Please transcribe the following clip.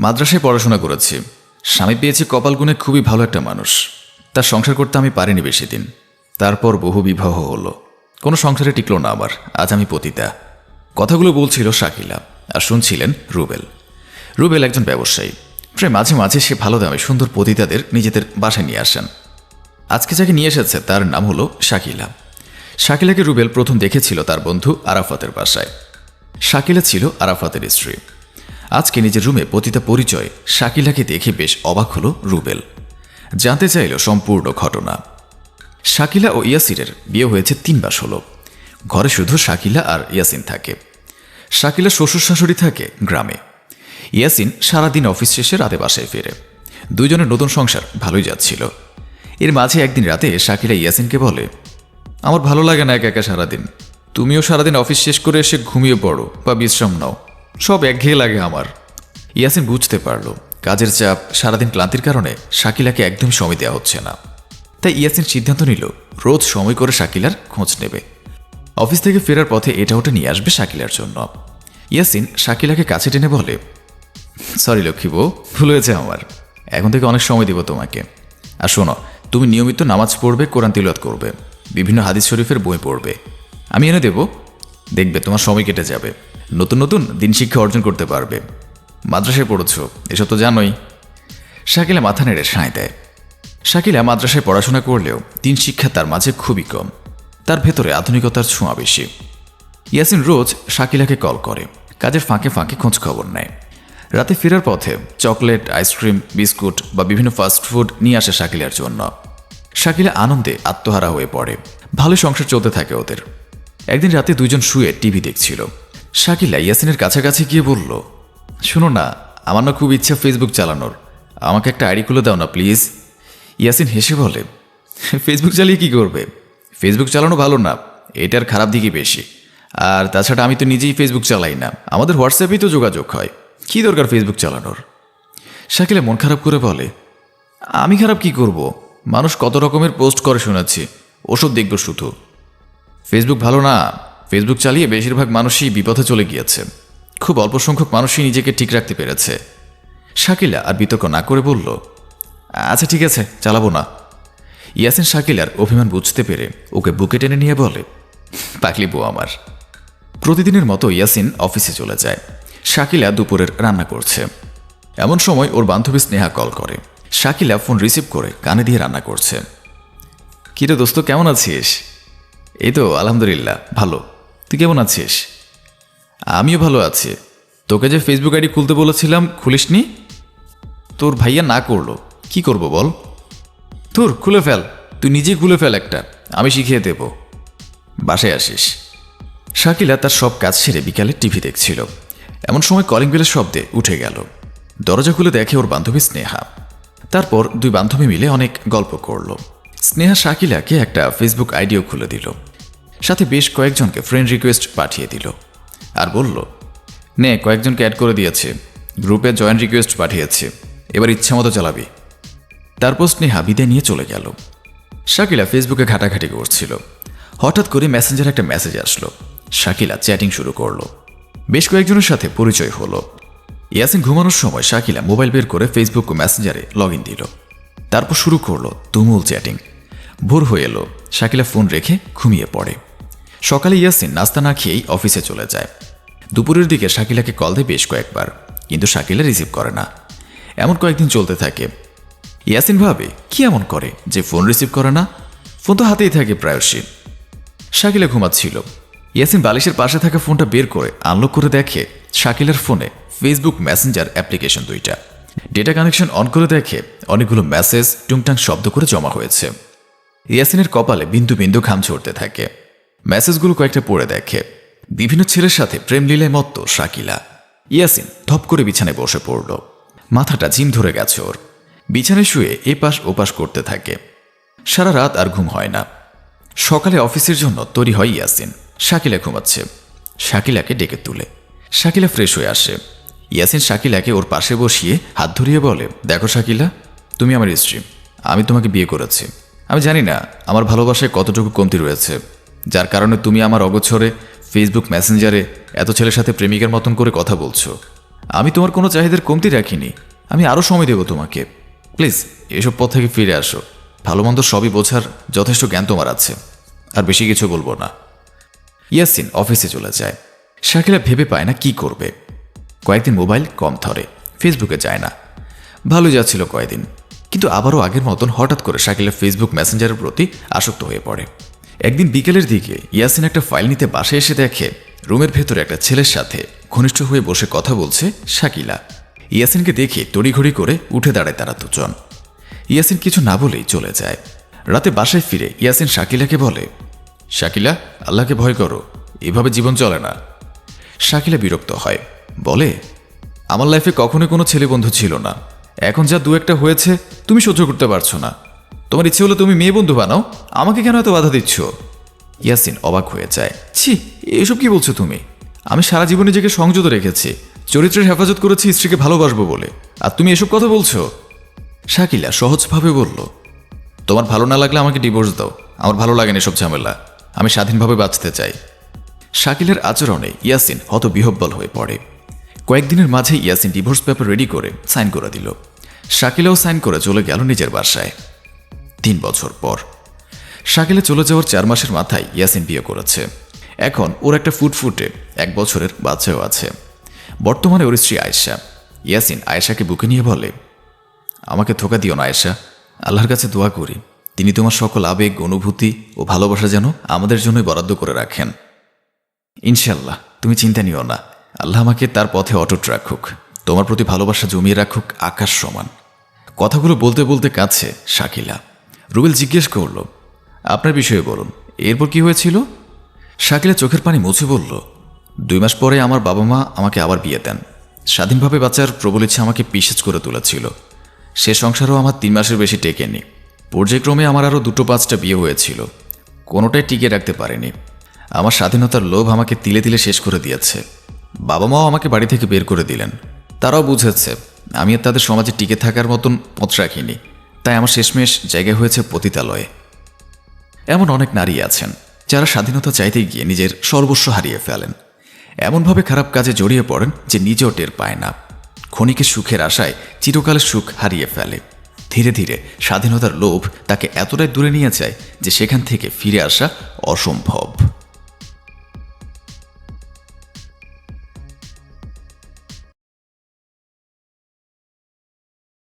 মাদ্রাসায় পড়াশোনা করেছি। স্বামী পেয়েছি কপাল গুণে খুবই ভালো একটা মানুষ। তার সংসার করতে আমি পারিনি বেশি দিন। তারপর বহু বিবাহ হলো। কোনো সংসারে টিকলো না আমার আজ আমি পতিতা। কথাগুলো বলছিল শাকিলা আর শুনছিলেন রুবেল। রুবেল একজন ব্যবসায়ী। প্রায় মাঝে মাঝে সে ভালো দামে সুন্দর পতিতাদের নিজেদের বাসায় নিয়ে আসেন। আজকে যাকে নিয়ে এসেছে তার নাম হলো শাকিলা। শাকিলাকে রুবেল প্রথম দেখেছিল তার বন্ধু আরাফাতের বাসায়। শাকিলা ছিল আরাফাতের স্ত্রী। আজকে নিজের রুমে পতিতা পরিচয়, শাকিলাকে দেখে বেশ অবাক হলো রুবেল। জানতে চাইল সম্পূর্ণ ঘটনা। শাকিলা ও ইয়াসিরের বিয়ে হয়েছে তিন মাস হলো। ঘরে শুধু শাকিলা আর ইয়াসিন থাকে। শাকিলা শ্বশুর শাশুড়ি থাকে গ্রামে। ইয়াসিন সারাদিন অফিস শেষে রাতে বাসায় ফেরে। দুজনের নতুন সংসার ভালোই যাচ্ছিল। এর মাঝে একদিন রাতে শাকিলা ইয়াসিনকে বলে, আমার ভালো লাগে না একা একা সারাদিন। তুমিও সারাদিন অফিস শেষ করে এসে ঘুমিয়ে পড়ো বা বিশ্রাম নাও। সব একঘেয়ে লাগে আমার। ইয়াসিন বুঝতে পারল, কাজের চাপ সারাদিন ক্লান্তির কারণে শাকিলাকে একদম সময় দেওয়া হচ্ছে না। তাই ইয়াসিন সিদ্ধান্ত নিল, রোজ সময় করে শাকিলার খোঁজ নেবে। অফিস থেকে ফেরার পথে এটা ওটা নিয়ে আসবে শাকিলার জন্য। ইয়াসিন শাকিলাকে কাছে টেনে বলে, সরি লক্ষ্মী বউ, ভুল হয়েছে আমার। এখন থেকে অনেক সময় দেব তোমাকে। আর শোনো, তুমি নিয়মিত নামাজ পড়বে, কোরআন তিলত করবে। বিভিন্ন হাদিস শরীফের বই পড়বে। আমি এনে দেব, দেখবে তোমার সময় কেটে যাবে। নতুন নতুন দিন শিক্ষা অর্জন করতে পারবে। মাদ্রাসায় পড়েছ, এসব তো জানোই। শাকিলা মাথা নেড়ে সাঁয় দেয়। শাকিলা মাদ্রাসায় পড়াশোনা করলেও দিন শিক্ষা তার মাঝে খুবই কম। তার ভেতরে আধুনিকতার ছোঁয়া বেশি। ইয়াসিন রোজ শাকিলাকে কল করে, কাজের ফাঁকে ফাঁকে খোঁজ খবর নেয়। রাতে ফেরার পথে চকলেট, আইসক্রিম, বিস্কুট বা বিভিন্ন ফাস্ট ফুড নিয়ে আসে শাকিলার জন্য। শাকিলা আনন্দে আত্মহারা হয়ে পড়ে। ভালো সংসার চলতে থাকে ওদের। একদিন রাতে দুজন শুয়ে টিভি দেখছিল। শাকিলা ইয়াসিনের কাছাকাছি গিয়ে বলল, শোনো না, আমার না খুব ইচ্ছা ফেসবুক চালানোর। আমাকে একটা আইডি খুলে দাও না, প্লিজ। ইয়াসিন হেসে বলে ফেসবুক চালিয়ে কি করবে? ফেসবুক চালানো ভালো না, এটার খারাপ দিকই বেশি। আর তাছাড়া আমি তো নিজেই ফেসবুক চালাই না, আমাদের হোয়াটসঅ্যাপেই তো যোগাযোগ হয়। কী দরকার ফেসবুক চালানোর? শাকিলা মন খারাপ করে বলে, আমি খারাপ কি করব? মানুষ কত রকমের পোস্ট করে শোনাচ্ছি, ওসব দেখব শুধু। ফেসবুক ভালো না ফেসবুক চালিয়ে বেশিরভাগ মানুষই বিপথে চলে গিয়েছে। খুব অল্প সংখ্যক মানুষই নিজেকে ঠিক রাখতে পেরেছে। শাকিলা আর বিতর্ক না করে বলল আচ্ছা ঠিক আছে, চালাবো না। ইয়াসিন শাকিলার অভিমান বুঝতে পেরে ওকে বুকে টেনে নিয়ে বলে পাকলি বউ আমার। প্রতিদিনের মতো ইয়াসিন অফিসে চলে যায়। শাকিলা দুপুরের রান্না করছে। এমন সময় ওর বান্ধবী স্নেহা কল করে। শাকিলা ফোন রিসিভ করে কানে দিয়ে রান্না করছে। কিরে দোস্ত, কেমন আছিস? এই তো, আলহামদুলিল্লাহ, ভালো। তুই কেমন আছিস? আমিও ভালো আছি। তোকে যে ফেসবুক আইডি খুলতে বলেছিলাম, খুলিসনি? তোর ভাইয়া না করল। কি করব বল? তোর খুলে ফেল। তুই নিজেই খুলে ফেল একটা। আমি শিখিয়ে দেব। বাসায় আসিস। শাকিলা তার সব কাজ সেরে বিকালে টিভি দেখছিল। এমন সময় কলিং বেলের শব্দে উঠে গেল। দরজা খুলে দেখে ওর বান্ধবী স্নেহা। তারপর দুই বান্ধবী মিলে অনেক গল্প করল। স্নেহা শাকিলাকে একটা ফেসবুক আইডিও খুলে দিল। সাথে বেশ কয়েকজনকে ফ্রেন্ড রিকোয়েস্ট পাঠিয়ে দিল আর বলল, নে, কয়েকজনকে অ্যাড করে দিয়েছে। গ্রুপে জয়েন রিকোয়েস্ট পাঠিয়েছে। এবার ইচ্ছে মতো চালাবি। তারপর স্নেহা বিদায় নিয়ে চলে গেল। শাকিলা ফেসবুকে ঘাটাঘাটি করছিল। হঠাৎ করে মেসেঞ্জার একটা মেসেজ আসলো। শাকিলা চ্যাটিং শুরু করল। বেশ কয়েকজনের সাথে পরিচয় হলো। ইয়াসিন ঘুমানোর সময় শাকিলা মোবাইল বের করে ফেসবুক ও মেসেঞ্জারে লগ ইন দিল। তারপর শুরু করল তুমুল চ্যাটিং ভোর হয়ে এলো। শাকিলা ফোন রেখে ঘুমিয়ে পড়ে। সকালে ইয়াসিন নাস্তা না খেয়েই অফিসে চলে যায়। দুপুরের দিকে শাকিলাকে কল দেয় বেশ কয়েকবার, কিন্তু শাকিলা রিসিভ করে না। এমন কয়েকদিন চলতে থাকে। ইয়াসিন ভাবে, কি এমন করে যে ফোন রিসিভ করে না? ফোন তো হাতেই থাকে প্রায়শই। শাকিলা ঘুমাচ্ছিল। ইয়াসিন বালিশের পাশে থাকা ফোনটা বের করে আনলক করে দেখে শাকিলার ফোনে ফেসবুক মেসেঞ্জার অ্যাপ্লিকেশন দুইটা। ডেটা কানেকশন অন করে দেখে অনেকগুলো মেসেজ টুংটাং শব্দ করে জমা হয়েছে। ইয়াসিনের কপালে বিন্দু বিন্দু ঘাম ঝরতে থাকে। মেসেজগুলো কয়েকটা পড়ে দেখে। বিভিন্ন ছেলের সাথে প্রেম লীলায় মত্ত শাকিলা। ইয়াসিন ধপ করে বিছানায় বসে পড়ল। মাথাটা জিম ধরে গেছে ওর। বিছানায় শুয়ে এপাশ ওপাশ করতে থাকে। সারা রাত আর ঘুম হয় না। সকালে অফিসের জন্য তৈরি হয় ইয়াসিন। শাকিলা ঘুমাচ্ছে। শাকিলাকে ডেকে তুলে। শাকিলা ফ্রেশ হয়ে আসে। ইয়াসিন শাকিলাকে ওর পাশে বসিয়ে হাত ধরিয়ে বলে, দেখো শাকিলা, তুমি আমার স্ত্রী। আমি তোমাকে বিয়ে করেছি। আমি জানি না আমার ভালোবাসায় কতটুকু কমতি রয়েছে। যার কারণে তুমি আমার অগোছরে ফেসবুক মেসেঞ্জারে এত ছেলের সাথে প্রেমিকের মতন করে কথা বলছো। আমি তোমার কোনো চাহিদার কমতি রাখিনি। আমি আরও সময় দেবো তোমাকে। প্লিজ এসব পথ থেকে ফিরে আসো। ভালো মন্দ সবই বোঝার যথেষ্ট জ্ঞান তোমার আছে। আর বেশি কিছু বলব না। ইয়াসিন অফিসে চলে যায়। শাকিলা ভেবে পায় না কি করবে। কয়েকদিন মোবাইল কম ধরে। ফেসবুকে যায় না। ভালো যাচ্ছিল কয়েকদিন। কিন্তু আবারও আগের মতন হঠাৎ করে শাকিলা ফেসবুক মেসেঞ্জারের প্রতি আসক্ত হয়ে পড়ে। একদিন বিকেলের দিকে ইয়াসিন একটা ফাইল নিতে বাসায় এসে দেখে, রুমের ভেতরে একটা ছেলের সাথে ঘনিষ্ঠ হয়ে বসে কথা বলছে শাকিলা। ইয়াসিনকে দেখে তড়িঘড়ি করে উঠে দাঁড়ায় তারা দুজন। ইয়াসিন কিছু না বলেই চলে যায়। রাতে বাসায় ফিরে ইয়াসিন শাকিলাকে বলে, শাকিলা, আল্লাহকে ভয় করো, এভাবে জীবন চলে না। শাকিলা বিরক্ত হয়, বলে, আমার লাইফে কখনোই কোনো ছেলে বন্ধু ছিল না। এখন যা দু একটা হয়েছে, তুমি সহ্য করতে পারছ না। তোমার ইচ্ছে হলো তুমি মেয়ে বন্ধু বানাও? আমাকে কেন এত বাধা দিচ্ছ? ইয়াসিন অবাক হয়ে যায়। ছি, এসব কি বলছো তুমি? আমি সারা জীবন নিজেকে সংযত রেখেছি। চরিত্রের হেফাজত করেছি, স্ত্রীকে ভালোবাসবো বলে। আর তুমি এসব কথা বলছো? শাকিলা সহজভাবে বলল, তোমার ভালো না লাগলে আমাকে ডিভোর্স দাও। আমার ভালো লাগে না এসব ঝামেলা। আমি স্বাধীনভাবে বাঁচতে চাই। শাকিলের আচরণে ইয়াসিন হত বিহব্বল হয়ে পড়ে। কয়েকদিনের মাঝে ইয়াসিন ডিভোর্স পেপার রেডি করে সাইন করে দিল। শাকিলাও সাইন করে চলে গেল নিজের বাসায়। তিন বছর পর। শাকিলে চলে যাওয়ার চার মাসের মাথায় ইয়াসিন বিয়ে করেছে। এখন ওর একটা ফুটফুটে এক বছরের বাচ্চাও আছে। বর্তমানে ওর স্ত্রী আয়েশা। ইয়াসিন আয়েশাকে বুকে নিয়ে বলে, আমাকে ধোকা দিও না আয়েশা। আল্লাহর কাছে দোয়া করি। তিনি তোমার সকল আবেগ, অনুভূতি ও ভালোবাসা যেন আমাদের জন্যই বরাদ্দ করে রাখেন। ইনশাল্লাহ তুমি চিন্তা নিও না। আল্লাহ আমাকে তার পথে অটুট রাখুক। তোমার প্রতি ভালোবাসা জমিয়ে রাখুক আকাশ সমান। কথাগুলো বলতে বলতে কাছে শাকিলা। রুবেল জিজ্ঞেস করল, আপনার বিষয়ে বলুন, এরপর কি হয়েছিল? শাকিলা চোখের পানি মুছে বলল, দুই মাস পরে আমার বাবা মা আমাকে আবার বিয়ে দেন। স্বাধীনভাবে বাঁচার প্রবল ইচ্ছা আমাকে পিসেজ করে তুলেছিল। সে সংসারও আমার তিন মাসের বেশি টেকেনি। পর্যায়ক্রমে আমার আরও দুটো পাঁচটা বিয়ে হয়েছিল। কোনোটাই টিকে রাখতে পারেনি। আমার স্বাধীনতার লোভ আমাকে তিলে তিলে শেষ করে দিয়েছে। বাবা মাও আমাকে বাড়ি থেকে বের করে দিলেন। তারাও বুঝেছে আমি আর তাদের সমাজে টিকে থাকার মতন পথ রাখিনি। তাই আমার শেষমেশ জায়গা হয়েছে পতিতালয়ে। এমন অনেক নারী আছেন, যারা স্বাধীনতা চাইতে গিয়ে নিজের সর্বস্ব হারিয়ে ফেলেন। এমনভাবে খারাপ কাজে জড়িয়ে পড়েন যে নিজেও টের পায় না। ক্ষণিকের সুখের আশায় চিরকালের সুখ হারিয়ে ফেলে। ধীরে ধীরে স্বাধীনতার লোভ তাকে এতটাই দূরে নিয়ে যায় যে সেখান থেকে ফিরে আসা অসম্ভব।